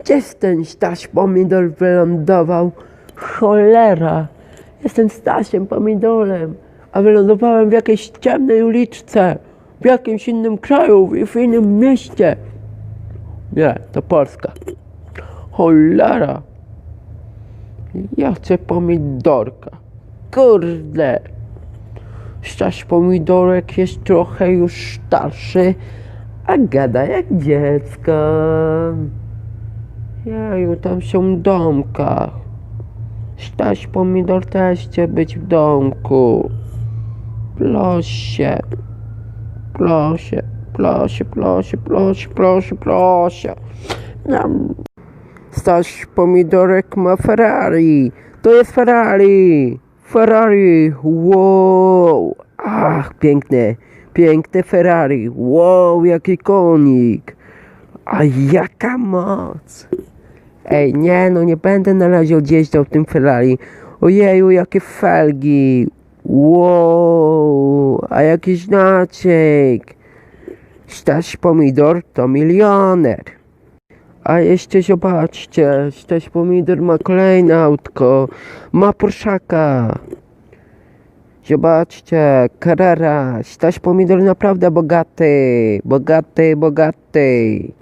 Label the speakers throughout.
Speaker 1: Gdzieś ten Staś Pomidor wylądował? Cholera! Jestem Stasiem Pomidorem, a wylądowałem w jakiejś ciemnej uliczce, w jakimś innym kraju, w innym mieście. Nie, to Polska. Cholera! Ja chcę pomidorka. Kurde! Staś Pomidorek jest trochę już starszy, a gada jak dziecko. Jaju, tam są domkach. Staś Pomidor też chce być w domku. Proszę. Proszę, proszę, proszę, proszę, proszę, proszę. Staś Pomidorek ma Ferrari. To jest Ferrari. Ferrari. Wow. Ach, piękne. Piękne Ferrari. Wow, jaki konik. A jaka moc. Ej, nie no, nie będę na razie odjeżdżał tym Ferrari. Ojeju, jakie felgi. Wow, a jaki znaczek. Staś Pomidor to milioner. A jeszcze zobaczcie, Staś Pomidor ma kolejne autko. Ma Porszaka. Zobaczcie, Carrera. Staś Pomidor naprawdę bogaty. Bogaty, bogaty.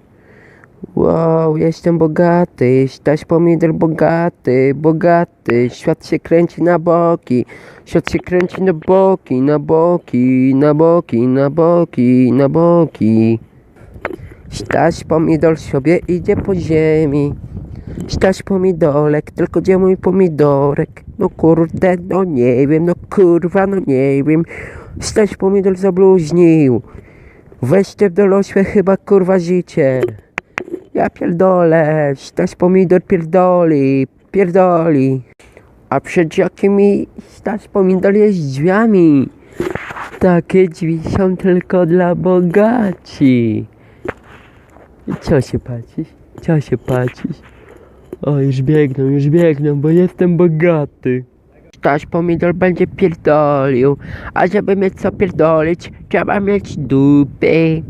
Speaker 1: Wow, jestem bogaty, Staś Pomidor bogaty, bogaty, świat się kręci na boki, świat się kręci na boki, na boki, na boki, na boki, na boki. Staś Pomidor sobie idzie po ziemi, Staś Pomidorek, tylko gdzie mój pomidorek? No kurde, no nie wiem, no kurwa, no nie wiem. Staś Pomidor zabluźnił. Weźcie w dorosłe chyba kurwa życie. Ja pierdolę, Staś Pomidor pierdoli, pierdoli. A przed jakimi Staś Pomidor jest drzwiami? Takie drzwi są tylko dla bogaci. I co się patrzysz? Co się patrzysz? O, już biegną, już biegną, bo jestem bogaty. Staś Pomidor będzie pierdolił, a żeby mieć co pierdolić, trzeba mieć dupy.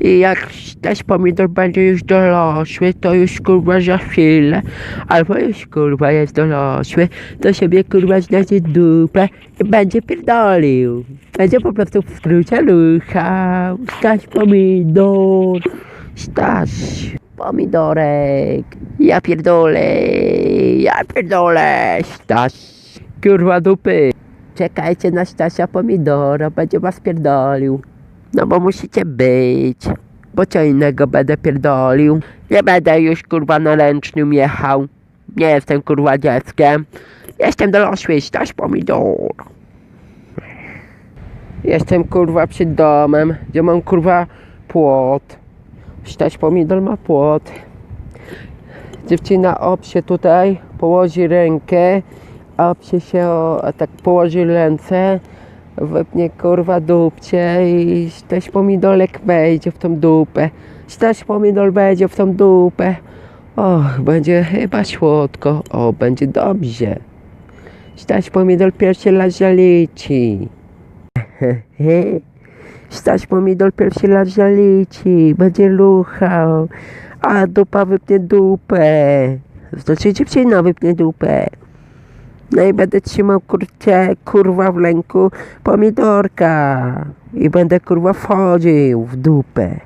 Speaker 1: I jak też pomidor będzie już dorosły, to już kurwa za chwilę, albo już kurwa jest dorosły, to sobie kurwa znajdzie dupę i będzie pierdolił. Będzie po prostu w skrócie ruchał. Staś pomidor. Staś pomidorek. Ja pierdolę. Ja pierdolę. Staś. Kurwa dupy. Czekajcie na Stasia pomidora, będzie was pierdolił. No bo musicie być. Bo co innego będę pierdolił. Nie będę już kurwa na ręcznym jechał. Nie jestem kurwa dzieckiem. Jestem dorosły, staś pomidor. Jestem kurwa przed domem, gdzie mam kurwa płot. Staś pomidor ma płot. Dziewczyna obsie tutaj, położy rękę, obsie się, o, tak położy ręce, wypnie kurwa dupcie i Staś pomidolek wejdzie w tą dupę. Staś pomidor wejdzie w tą dupę. Och, będzie chyba słodko. O, będzie dobrze. Staś pomidor pierwszy raz zaliczy. Staś pomidor pierwszy raz zaliczy. Będzie luchał. A dupa wypnie dupę. Znaczy dziewczyna wypnie dupę. No i będę trzymał kurczę, kurwa w ręku pomidorka. I będę kurwa wchodził w dupę.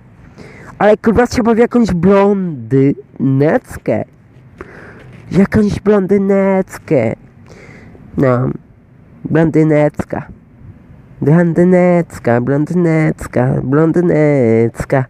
Speaker 1: Ale kurwa trzeba w jakąś blondyneckę. Jakąś blondyneckę. No. Blondynecka. Blondynecka, blondynecka, blondynecka.